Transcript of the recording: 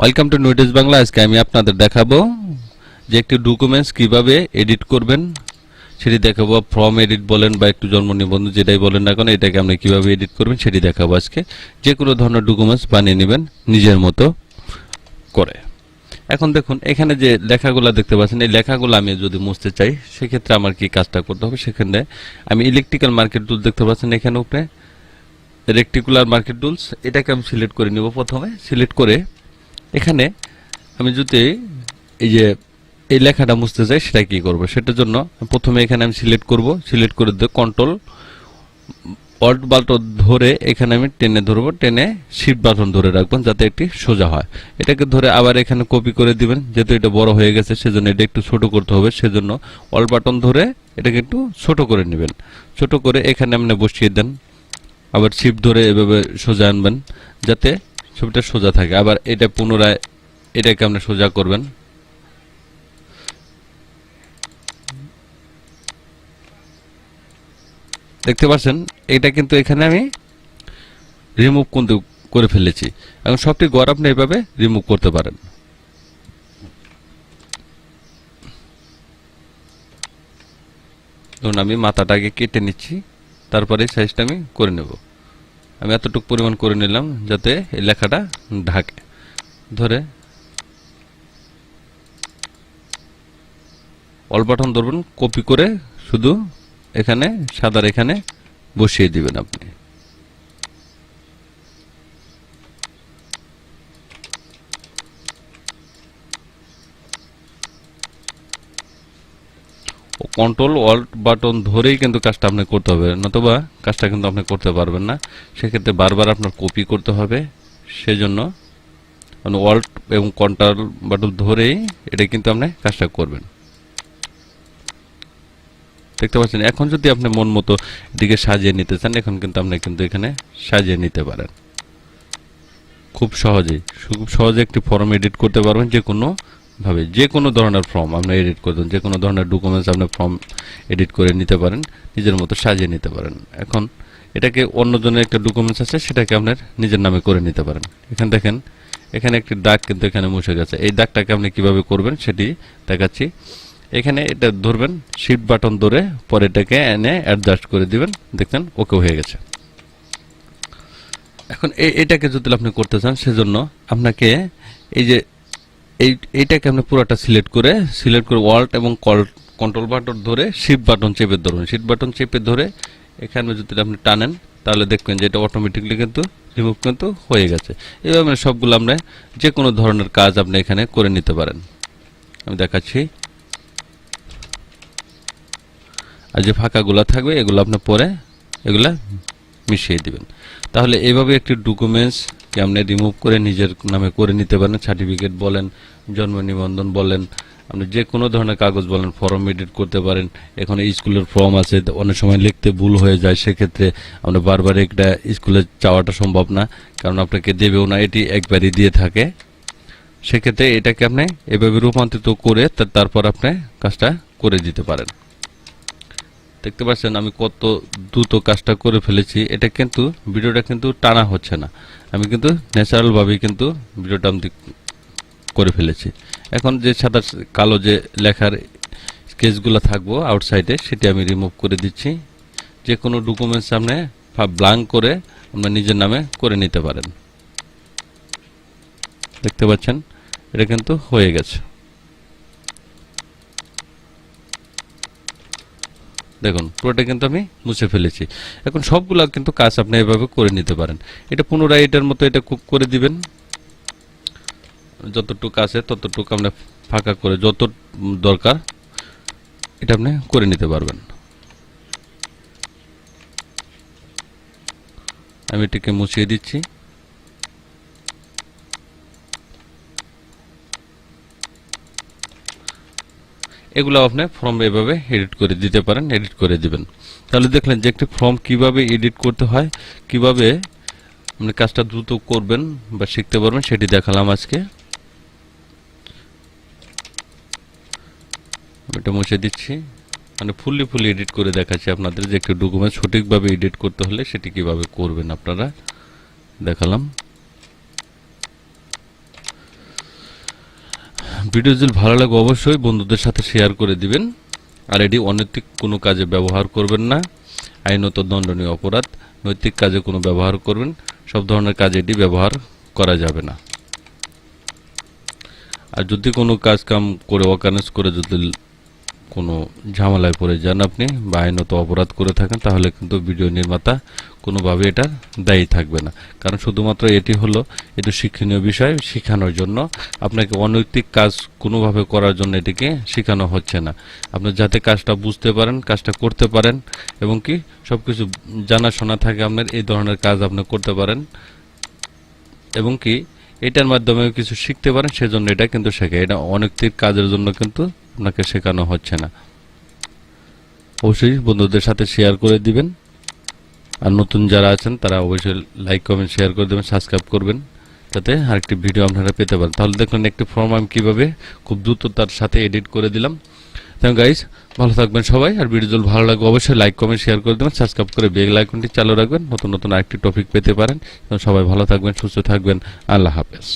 Welcome to notice Bangla আজকে আমি আপনাদের দেখাবো যে একটি ডকুমেন্টস কীভাবে এডিট করবেন। সেটি দেখাবো ফর্ম এডিট বলেন বা একটু জন্ম নিবন্ধন যেটাই বলেন না কেন, এটাকে আপনি কীভাবে এডিট করবেন সেটি দেখাবো আজকে। যে কোনো ধরনের ডকুমেন্টস বানিয়ে নেবেন নিজের মতো করে। এখন দেখুন, এখানে যে লেখাগুলো দেখতে পাচ্ছেন, এই লেখাগুলো আমি যদি মুছতে চাই, সেক্ষেত্রে আমার কি কাজটা করতে হবে? সেখানে আমি ইলেকট্রিক্যাল মার্কেট টুল দেখতে পাচ্ছেন এখানে উপরে। রেক্টিকুলার মার্কেট টুলস এটাকে আমি সিলেক্ট করে নিব প্রথমে। সিলেক্ট করে এখানে আমি যদি এই যে এই লেখাটা মুছতে চাই সেটা কি করব? সেটার জন্য প্রথমে এখানে আমি সিলেক্ট করব। সিলেক্ট করে দিয়ে কন্ট্রোল অল্ট বাটন ধরে এখানে আমি টেনে ধরবো। টেনে শিফট বাটন ধরে রাখবেন যাতে একটি সোজা হয়। এটাকে ধরে আবার এখানে কপি করে দিবেন। যেহেতু এটা বড় হয়ে গেছে, সেজন্য এটা একটু ছোট করতে হবে। সেজন্য অল্ট বাটন ধরে এটাকে একটু ছোট করে নেবেন। ছোট করে এখানে আপনি বসিয়ে দেন। আবার শিপ ধরে এভাবে সোজা আনবেন, যাতে ছবিটা সোজা থাকে। আবার এটা পুনরায়, এটাকে আপনি সোজা করবেন। দেখতে পাচ্ছেন, এটা কিন্তু এখানে আমি রিমুভ কিন্তু করে ফেলেছি। এখন সবটি গড় আপনি এভাবে রিমুভ করতে পারেন। ধরুন আমি মাথাটাকে কেটে নিচ্ছি, তারপরে সাইজটা আমি করে নেব। আমি এতটুকু পরিমাণ করে নিলাম যাতে এই লেখাটা ঢাকে। ধরে। অল বাটন ধরবেন, কপি করে শুধু এখানে, সাদার এখানে বসিয়ে দিবেন আপনি। কন্ট্রোল অল্ট বাটন ধরেই কিন্তু কাজটা আপনি করতে হবে, নতুবা কাজটা কিন্তু আপনি করতে পারবেন না। সেক্ষেত্রে বারবার আপনার কপি করতে হবে। সেজন্য অল্ট এবং কন্ট্রোল বাটন ধরেই এটা কিন্তু আপনি কাজটা করবেন। দেখতে পাচ্ছেন, এখন যদি আপনি মন মতো এটিকে সাজিয়ে নিতে চান, এখন কিন্তু আপনি কিন্তু এখানে সাজিয়ে নিতে পারেন। খুব সহজেই, খুব সহজে একটি ফর্ম এডিট করতে পারবেন যে কোনো ভাবে যে কোনো ধরনের ফর্ম আপনি এডিট করবেন যে কোনো ধরনের ডকুমেন্টস আপনি ফর্ম এডিট করে নিতে পারেন, নিজের মতো সাজিয়ে নিতে পারেন। এখন এটাকে অন্যজনের একটা ডকুমেন্টস আছে, সেটাকে আপনার নিজের নামে করে নিতে পারেন। এখানে দেখেন, এখানে একটি দাগ কিন্তু এখানে মুছে গেছে। এই দাগটাকে আপনি কীভাবে করবেন সেটি দেখাচ্ছি। এখানে এটা ধরবেন শিফট বাটন ধরে পরে এটাকে এনে অ্যাডজাস্ট করে দিবেন। দেখবেন ওকে হয়ে গেছে। এখন এটাকে যদি আপনি করতে চান, সেজন্য আপনাকে এই যে এই, এইটাকে আপনি পুরোটা সিলেক্ট করে সিলেক্ট করে ওয়াল্ট এবং কন্ট্রোল বাটন ধরে শিফট বাটন চেপে ধরুন। শিফট বাটন চেপে ধরে এখানে যদি আপনি টানেন, তাহলে দেখবেন যে এটা অটোমেটিকলি কিন্তু রিমুভ কিন্তু হয়ে গেছে। এভাবে মানে সবগুলো আমরা যে কোনো ধরনের কাজ আপনি এখানে করে নিতে পারেন। আমি দেখাচ্ছি। আর যে ফাঁকাগুলো থাকবে, এগুলো আপনি পরে এগুলা মিশিয়ে দিবেন। তাহলে এইভাবে একটি ডকুমেন্টস আপনি রিমুভ করে নিজের নামে করে নিতে পারেন সার্টিফিকেট বলেন, জন্ম নিবন্ধন বলেন, আপনি যে কোনো ধরনের কাগজ বলেন ফর্ম এডিট করতে পারেন। এখন স্কুলের ফর্ম আছে অনেক সময় লিখতে ভুল হয়ে যায়, সেক্ষেত্রে আমরা বারবার একটা স্কুলে চাওয়াটা সম্ভব না, কারণ আপনাকে দেবেও না, এটি একবারই দিয়ে থাকে। সেক্ষেত্রে এটাকে আপনি এভাবে রূপান্তরিত করে তারপর আপনি কাজটা করে দিতে পারেন। দেখতে পাচ্ছেন আমি কত দ্রুত কাজটা করে ফেলেছি। এটা কিন্তু ভিডিওটা কিন্তু টানা হচ্ছে না। আমি কিন্তু ন্যাচারালভাবেই কিন্তু ভিডিওটা আমি করে ফেলেছি। এখন যে সাদা কালো যে লেখার স্কেচগুলো থাকব আউটসাইডে সেটি আমি রিমুভ করে দিচ্ছি। যে কোনো ডকুমেন্টস সামনে ব্লাঙ্ক করে আপনার নিজের নামে করে নিতে পারেন। দেখতে পাচ্ছেন? এটা কিন্তু হয়ে গেছে। দেখুন, পুরোটা কিন্তু আমি মুছে ফেলেছি। এখন সবগুলো কিন্তু কাজ আপনি এভাবে করে নিতে পারেন। এটা পুনরায় এটার মতো এটা করে দিবেন। যতটুকু আছে ততটুকু আমরা ফাঁকা করে যত দরকার এটা আপনি করে নিতে পারবেন। আমি এটিকে মুছিয়ে দিচ্ছি। এগুলো আপনি ফর্ম এভাবে এডিট করে দিতে পারেন এডিট করে দিবেন। তাহলে দেখলেন যে একটি ফর্ম কীভাবে এডিট করতে হয়, কীভাবে আপনি কাজটা দ্রুত করবেন বা শিখতে পারবেন, সেটি দেখালাম আজকে। এটা মুছে দিচ্ছি। মানে ফুললি ফুললি এডিট করে দেখাচ্ছি আপনাদের যে একটি ডকুমেন্ট সঠিকভাবে এডিট করতে হলে সেটি কীভাবে করবেন আপনারা, দেখালাম। ভিডিও যদি ভালো লাগে, অবশ্যই বন্ধুদের সাথে শেয়ার করে দিবেন। আর এটি অনৈতিক কোনো কাজে ব্যবহার করবেন না। আইনত দণ্ডনীয় অপরাধ, নৈতিক কাজে কোনো ব্যবহার করবেন। সব ধরনের কাজে এটি ব্যবহার করা যাবে না। আর যদি কোনো কাজ কাম করে অকানেস করে যদি কোনো ঝামেলায় পড়ে যান আপনি বা আইনত অপরাধ করে থাকেন, তাহলে কিন্তু ভিডিও নির্মাতা কোনোভাবে এটা দায়ী থাকবে না। কারণ শুধুমাত্র এটি হলো একটু শিক্ষণীয় বিষয় শেখানোর জন্য। আপনাকে অনৈতিক কাজ কোনোভাবে করার জন্য এটিকে শেখানো হচ্ছে না। আপনি যাতে কাজটা বুঝতে পারেন, কাজটা করতে পারেন এবং কি সব কিছু জানাশোনা থাকে আপনার, এই ধরনের কাজ আপনি করতে পারেন এবং কি এটার মাধ্যমে কিছু শিখতে পারেন, সেজন্য এটা কিন্তু শেখায়। এটা অনৈতিক কাজের জন্য কিন্তু আপনাকে শেখানো হচ্ছে না। অবশ্যই বন্ধুদের সাথে শেয়ার করে দিবেন। আর নতুন যারা আছেন, তারা অবশ্যই লাইক কমেন্ট শেয়ার করে দেবেন সাবস্ক্রাইব করবেন, যাতে আরেকটি ভিডিও আপনারা পেতে পারেন। তাহলে দেখুন একটি ফর্ম আমি কীভাবে খুব দ্রুততার সাথে এডিট করে দিলাম। থ্যাংক গাইস ভালো থাকবেন সবাই, আর ভিডিও ভালো লাগবে অবশ্যই লাইক কমেন্ট শেয়ার করে দেবেন সাবস্ক্রাইব করে বেল আইকনটি চালু রাখবেন। নতুন নতুন আরেকটি টপিক পেতে পারেন। এবং সবাই ভালো থাকবেন, সুস্থ থাকবেন। আল্লাহ হাফেজ।